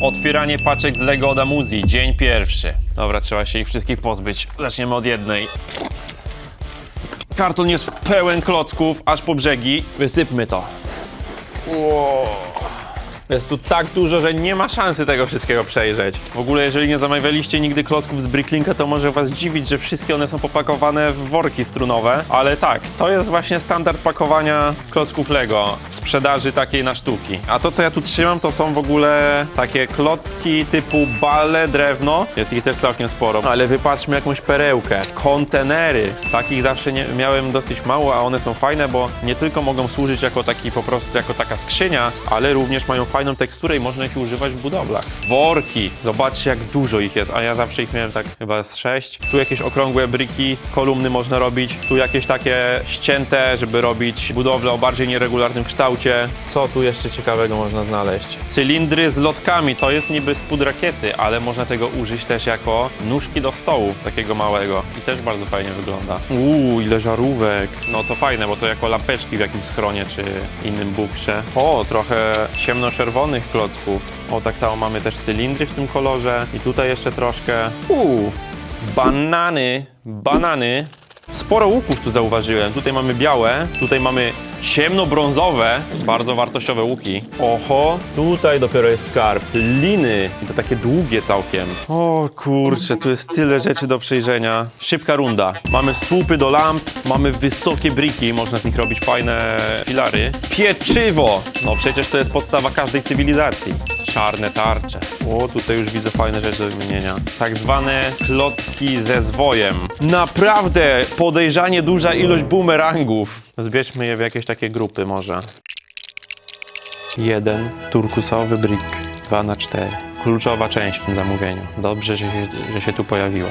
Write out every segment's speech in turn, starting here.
Otwieranie paczek z Lego od Amuzji, dzień pierwszy. Dobra, trzeba się ich wszystkich pozbyć. Zaczniemy od jednej. Karton jest pełen klocków, aż po brzegi. Wysypmy to. Wow. Jest tu tak dużo, że nie ma szansy tego wszystkiego przejrzeć. W ogóle, jeżeli nie zamawialiście nigdy klocków z Bricklinka, to może was dziwić, że wszystkie one są popakowane w worki strunowe. Ale tak, to jest właśnie standard pakowania klocków Lego w sprzedaży takiej na sztuki. A to, co ja tu trzymam, to są w ogóle takie klocki typu bale, drewno. Jest ich też całkiem sporo. Ale wypatrzmy jakąś perełkę. Kontenery. Takich zawsze nie, miałem dosyć mało, a one są fajne, bo nie tylko mogą służyć jako taki po prostu, jako taka skrzynia, ale również mają fajną teksturę i można ich używać w budowlach. Worki. Zobaczcie, jak dużo ich jest, a ja zawsze ich miałem tak chyba z. Tu jakieś okrągłe briki, kolumny można robić. Tu jakieś takie ścięte, żeby robić budowlę o bardziej nieregularnym kształcie. Co tu jeszcze ciekawego można znaleźć? Cylindry z lotkami. To jest niby spód rakiety, ale można tego użyć też jako nóżki do stołu, takiego małego. I też bardzo fajnie wygląda. Uuu, ile żarówek. No to fajne, bo to jako lampeczki w jakimś schronie czy innym bunkrze. O, trochę ciemnoczerwonych klocków. O, tak samo mamy też cylindry w tym kolorze. I tutaj jeszcze troszkę. Uuu, banany, banany. Sporo łuków tu zauważyłem. Tutaj mamy białe, tutaj mamy ciemnobrązowe, bardzo wartościowe łuki. Oho, tutaj dopiero jest skarb. Liny, i to takie długie całkiem. O kurczę, tu jest tyle rzeczy do przejrzenia. Szybka runda. Mamy słupy do lamp, mamy wysokie briki, można z nich robić fajne filary. Pieczywo! No przecież to jest podstawa każdej cywilizacji. Czarne tarcze. O, tutaj już widzę fajne rzeczy do wymienienia. Tak zwane klocki ze zwojem. Naprawdę podejrzanie duża ilość bumerangów. Zbierzmy je w jakieś takie grupy może. Jeden turkusowy brick. 2 na 4 Kluczowa część w tym zamówieniu. Dobrze, że się, że się tu pojawiła.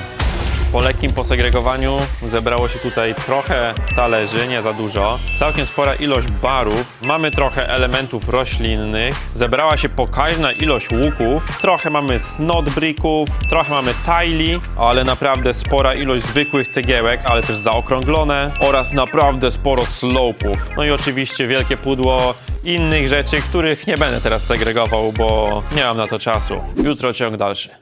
Po lekkim posegregowaniu zebrało się tutaj trochę talerzy, nie za dużo. Całkiem spora ilość barów. Mamy trochę elementów roślinnych. Zebrała się pokaźna ilość łuków. Trochę mamy snot bricków, trochę mamy tile, ale naprawdę spora ilość zwykłych cegiełek, ale też zaokrąglone oraz naprawdę sporo slopów. No i oczywiście wielkie pudło innych rzeczy, których nie będę teraz segregował, bo nie mam na to czasu. Jutro ciąg dalszy.